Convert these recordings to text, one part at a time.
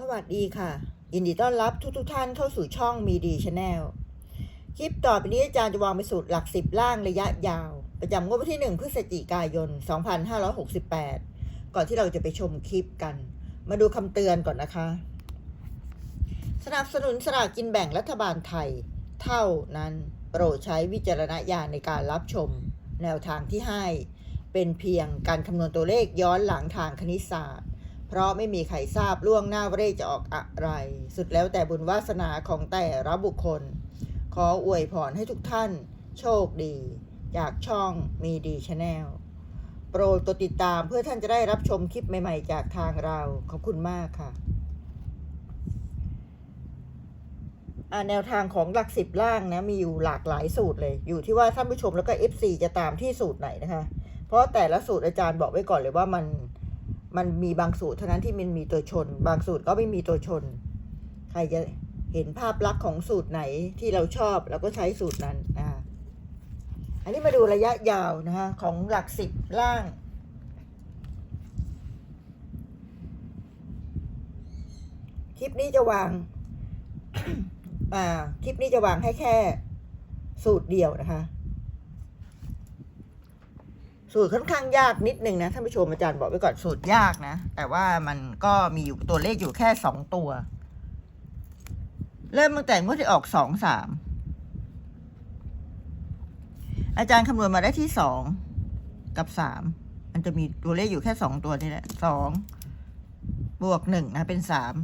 สวัสดีค่ะ ยินดีต้อนรับทุกทท่านเข้าสู่ช่องมีดีชาแนลคลิปต่อไปนี้อาจารย์จะวางเป็นสูตรหลักสิบล่างระยะยาว ประจำงวดวันที่ 1 พฤศจิกายน 2568 ก่อนที่เราจะไปชมคลิปกัน มาดูคำเตือนก่อนนะคะ สนับสนุนสลากกินแบ่งรัฐบาลไทย เท่านั้นโปรดใช้วิจารณญาณในการรับชม แนวทางที่ให้ เป็นเพียงการคำนวณตัวเลขย้อนหลังทางคณิตศาสตร์ เพราะไม่มีใครทราบล่วงหน้าว่าเลขจะออกอะไร สุดแล้วแต่บุญวาสนาของแต่ละบุคคล ขออวยพรให้ทุกท่าน โชคดี จากช่องมีดีชาแนลโปรดกดติดตามเพื่อท่านจะได้รับชมคลิปใหม่ๆ จากทางเรา ขอบคุณมากค่ะอ่าแนวทางของหลักสิบล่างนะมีอยู่หลากหลายสูตรเลย อยู่ที่ว่าท่านผู้ชมแล้วก็ FC จะตามที่สูตรไหนนะคะ เพราะแต่ละสูตรอาจารย์บอกไว้ก่อนเลยว่ามัน มันมีบางสูตรเท่านั้นที่มันมีตัวชน บางสูตรก็ไม่มีตัวชน ใครจะเห็นภาพลักษณ์ของสูตรไหนที่เราชอบเราก็ใช้สูตรนั้นนะคะอันนี้มาดูระยะยาวนะคะของหลักสิบล่าง คลิปนี้จะวางอ่าคลิปนี้จะวางให้แค่สูตรเดียวนะคะ สูตรค่อนข้างยากนิดนึงนะท่านผู้ชมอาจารย์บอกไว้ก่อนสูตรยากนะ แต่ว่ามันก็มีอยู่ตัวเลขอยู่แค่สองตัว เริ่มตั้งแต่งวดที่ออกสองสามอาจารย์คำนวณมาได้ที่สองกับสามมันจะมีตัวเลขอยู่แค่สองตัวนี่แหละสองบวกหนึ่งนะเป็นสาม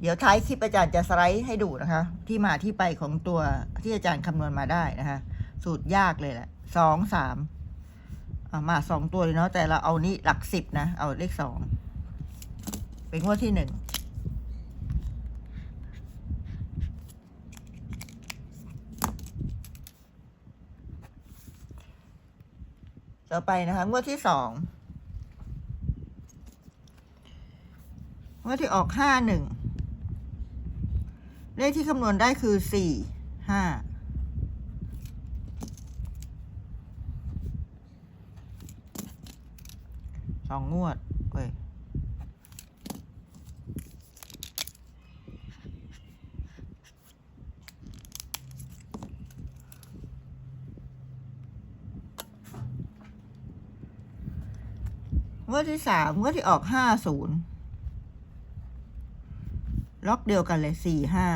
เดี๋ยวท้ายคลิปอาจารย์จะสไลด์ให้ดูนะคะ ที่มาที่ไปของตัวที่อาจารย์คำนวณมาได้นะคะ สูตรยากเลยแหละสองสาม มาสองตัวเลยเนาะแต่เราเอานี่หลักสิบนะ เอาเลขสองเป็นงวดที่หนึ่งต่อไปนะคะงวดที่สองงวดที่ออกห้าหนึ่งเลขที่คำนวณได้คือสี่ห้า ส องงวดเว้ยงวดที่สามงวดที่ออกห้าศูนย์ล็อกเดียวกันเลยสี่ห้า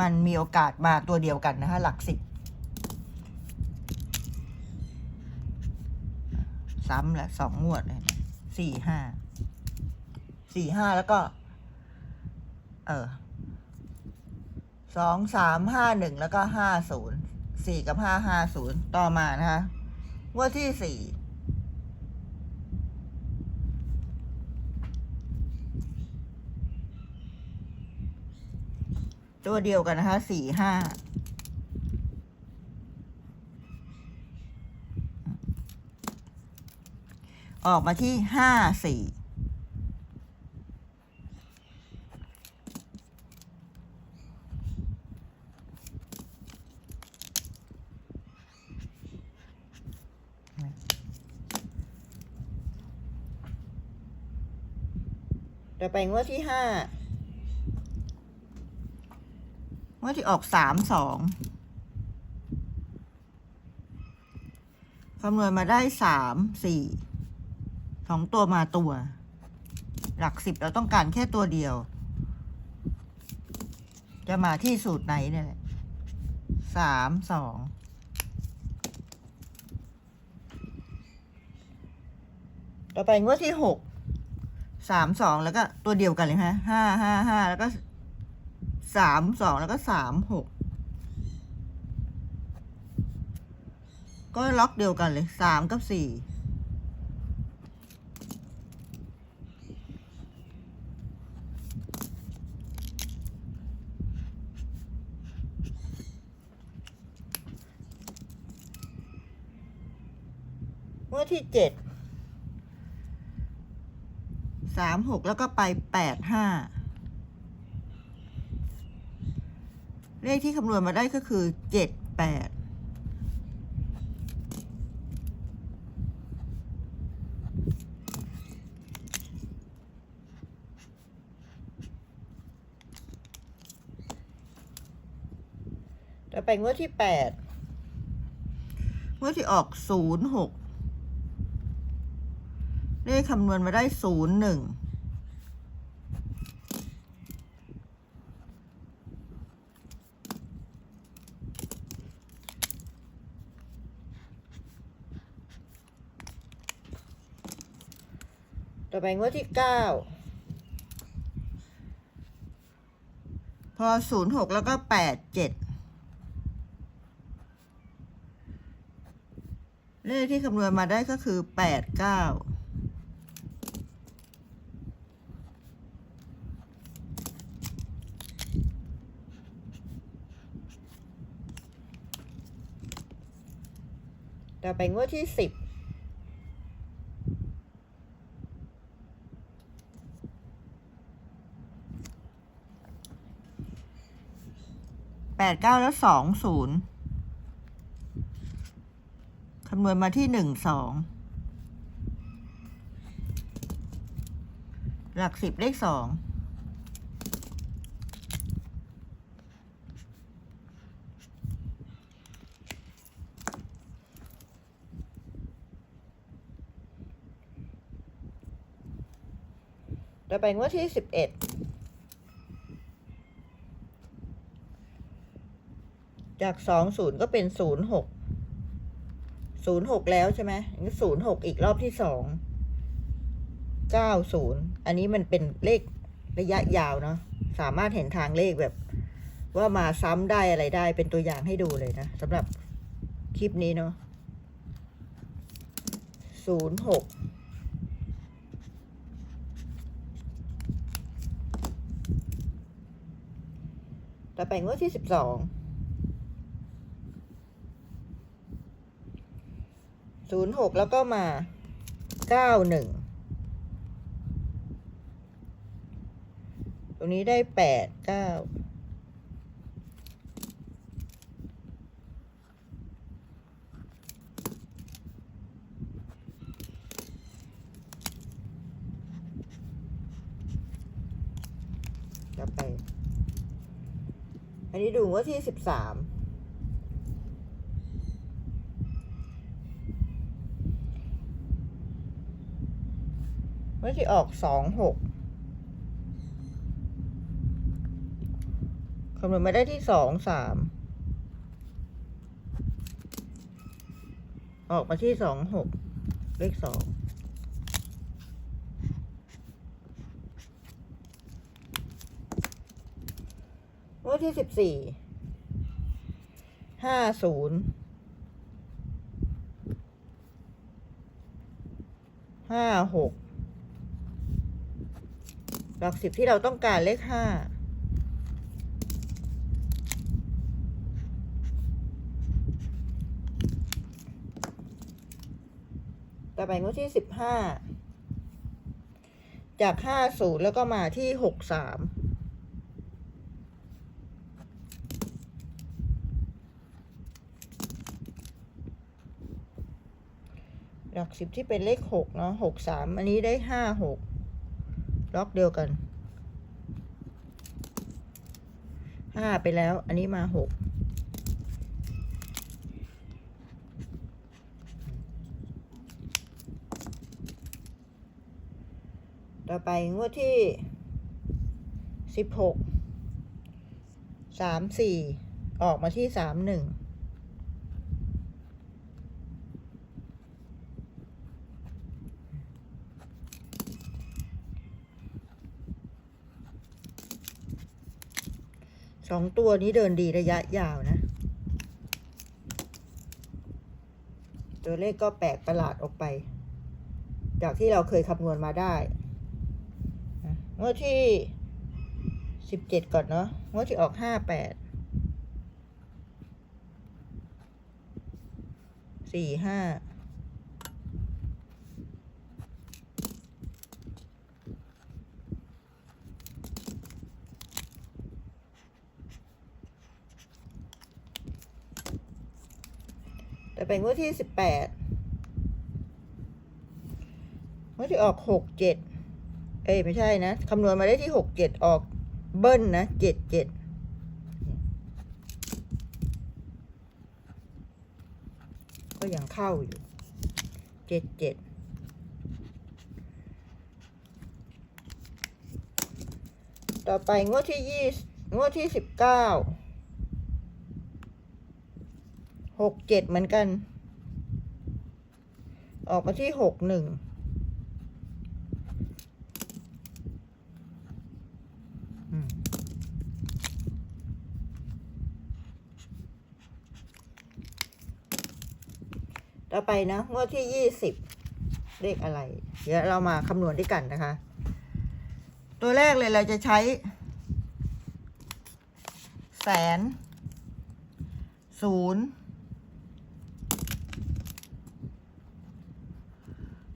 มันมีโอกาสมาตัวเดียวกันนะคะหลักสิบ ซ้ำแหละสองงวดเลยสี่ห้าสี่ห้าแล้วก็ เออสองสามห้าหนึ่งแล้วก็ห้าศูนย์สี่กับห้าห้าศูนย์ต่อมานะคะงวดที่สี่ตัวเดียวกันนะคะสี่ห้า ออกมาที่ห้าสี่ต่อไปงวดที่ห้างวดที่ออกสามสองคำนวณมาได้สามสี่ สองตัวมาตัว หลักสิบเราต้องการแค่ตัวเดียว จะมาที่สูตรไหนเนี่ยสามสองต่อไปงวดที่หกสามสองแล้วก็ตัวเดียวกันเลยฮะห้าห้าห้าแล้วก็สามสองแล้วก็สามหกก็ล็อกเดียวกันเลยสามกับสี่ ที่เจ็ดสามหกแล้วก็ไปแปดห้าเลขที่คำนวณมาได้ก็คือเจ็ดแปดต่อไปงวดที่แปดงวดที่ออกศูนย์หก เลขคำนวณมาได้ศูนย์หนึ่งต่อไปงวดที่เก้าพอศูนย์หกแล้วก็แปดเจ็ดเลขที่คำนวณมาได้ก็คือแปดเก้า ต่อไปงวดที่สิบแปดเก้าแล้วสองศูนย์คำนวณมาที่หนึ่งสองหลักสิบเลขสอง ต่อไปงวดที่สิบเอ็ดจากสองศูนย์ก็เป็นศูนย์หกศูนย์หกแล้วใช่ไหมศูนย์หกอีกรอบที่สองเก้าศูนย์อันนี้มันเป็นเลขระยะยาวเนาะสามารถเห็นทางเลขแบบ ว่ามาซ้ำได้อะไรได้เป็นตัวอย่างให้ดูเลยนะสำหรับคลิปนี้เนาะศูนย์หก ต่อไปงวดที่สิบสองศูนย์หกแล้วก็มาเก้าหนึ่งตรงนี้ได้แปดเก้า ต่อไป อั นี้ดูว่าที่สิบสามเมื่อที่ออกสองหกคำนวณมาได้ที่สองสามออกมาที่สองหกเลขสอง เมื่อที่สิบสี่ห้าศูนย์ห้าหกหลักสิบที่เราต้องการเลขห้าต่อไปงวดที่สิบห้าจากห้าศูนย์แล้วก็มาที่หกสาม หลักสิบที่เป็นเลขหกเนาะหกสามอันนี้ได้ห้าหกล็อกเดียวกันห้าไปแล้ว อันนี้มาหกต่อไปงวดที่สิบหกสามสี่ออกมาที่สามหนึ่ง สองตัวนี้เดินดีระยะยาวนะ ตัวเลขก็แปลกประหลาดออกไป จากที่เราเคยคำนวณมาได้งวดที่สิบเจ็ดก่อนเนาะงวดที่ออกห้าแปดสี่ห้า แต่เป็นงวดที่สิบแปดงวดที่ออกหกเจ็ดเอ้ยไม่ใช่นะคำนวณมาได้ที่หกเจ็ดออกเบิ้ลนะเจ็ดเจ็ดก็ยังเข้าอยู่เจ็ดเจ็ดต่อไปงวดที่ยี่งวดที่สิบเก้า หกเจ็ดเหมือนกัน ออกมาที่หกหนึ่งอืมต่อไปนะงวดที่ยี่สิบเลขอะไร เดี๋ยวเรามาคำนวณด้วยกันนะคะ ตัวแรกเลยเราจะใช้ แสนศูนย์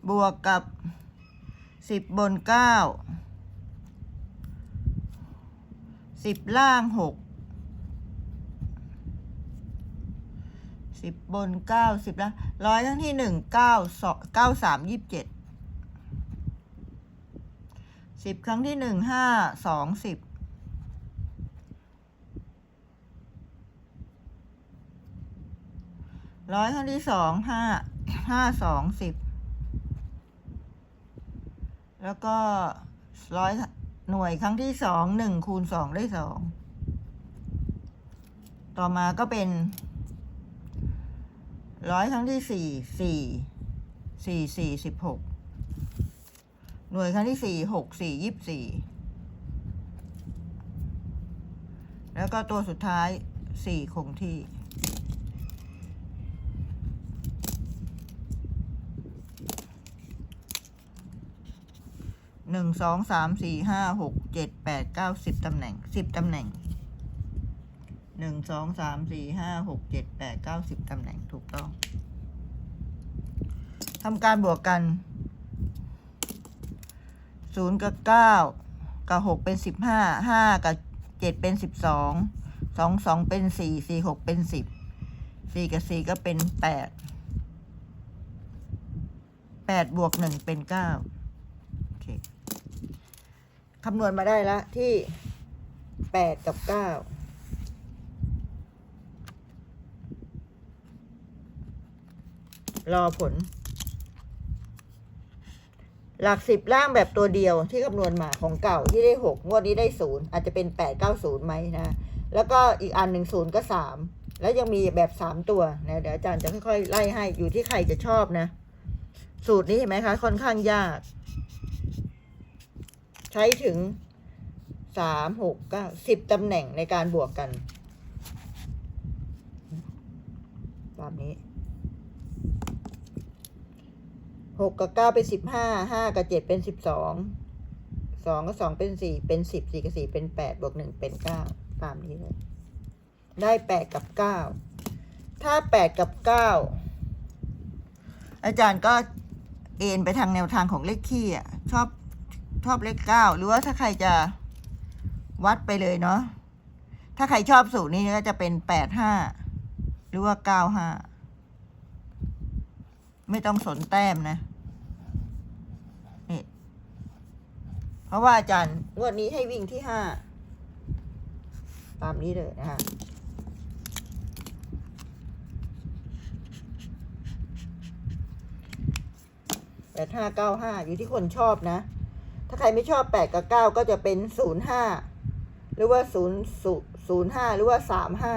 บวกกับสิบบนเก้าสิบล่างหกสิบบนเก้าสิบละร้อยทั้งที่หนึ่งเก้าสองเก้าสามยี่สิบสิบครั้งที่หนึ่งห้าสองสิบร้อยครั้งที่สองห้าห้าสองสิบ แล้วก็ร้อยหน่วยครั้งที่สองหนึ่งคูณสองได้สอง ต่อมาก็เป็นร้อยครั้งที่สี่สี่สี่สี่สิบหกหน่วยครั้งที่สี่หกสี่ยี่สิบสี่แล้วก็ตัวสุดท้ายสี่คงที่ หนึ่งสองสามสี่ห้าหกเจ็ดแปดเก้าสิบตำแหน่งสิบตำแหน่งหนึ่งสองสามสี่ห้าหกเจ็ดแปดเก้าสิบตำแหน่งถูกต้องทำการบวกกันศูนย์กับเก้ากับหกเป็นสิบห้าห้ากับเจ็ดเป็นสิบสองสองสองเป็นสี่สี่หกเป็นสิบสี่กับสี่ก็เป็นแปดแปดบวกหนึ่งเป็นเก้า คำนวณมาได้ละที่แปดกับเก้ารอผล หลักสิบล่างแบบตัวเดียวที่คำนวณมาของเก่าที่ได้หกงวดนี้ได้ศูนย์อาจจะเป็นแปดเก้าศูนย์ไหมนะ แล้วก็อีกอันหนึ่งศูนย์ก็สามแล้วยังมีแบบสามตัวนะเดี๋ยวอาจารย์จะค่อยๆไล่ให้อยู่ที่ใครจะชอบนะ สูตรนี้เห็นไหมคะ ค่อนข้างยาก ใช้ถึงสามหกเก้าสิบตำแหน่งในการบวกกันตามนี้หกกับเก้าเป็นสิบห้าห้ากับเจ็ดเป็นสิบสองสองกับสองเป็นสี่เป็นสิบสี่กับสี่เป็นแปดบวกหนึ่งเป็นเก้าตามนี้เลยได้แปดกับเก้าถ้าแปดกับเก้าอาจารย์ก็เอ็นไปทางแนวทางของเลขขี้อะชอบ ชอบเลขเก้าหรือว่าถ้าใครจะวัดไปเลยเนาะถ้าใครชอบสูตรนี้ก็จะเป็นแปดห้าหรือว่าเก้าห้าไม่ต้องสนแต้มนะนี่เพราะว่าอาจารย์งวดนี้ให้วิ่งที่ห้าตามนี้เลยนะคะแปดห้าเก้าห้าอยู่ที่คนชอบนะ ถ้าใครไม่ชอบแปดกับเก้าก็จะเป็นศูนย์ห้าหรือว่าศูนย์ศูนย์ห้าหรือว่าสามห้า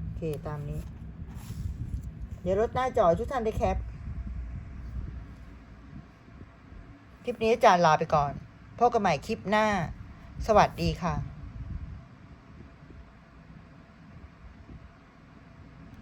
โอเคตามนี้ เดี๋ยวรถหน้าจอทุกท่านได้แคป คลิปนี้อาจารย์ลาไปก่อนพบกันใหม่คลิปหน้า สวัสดีค่ะ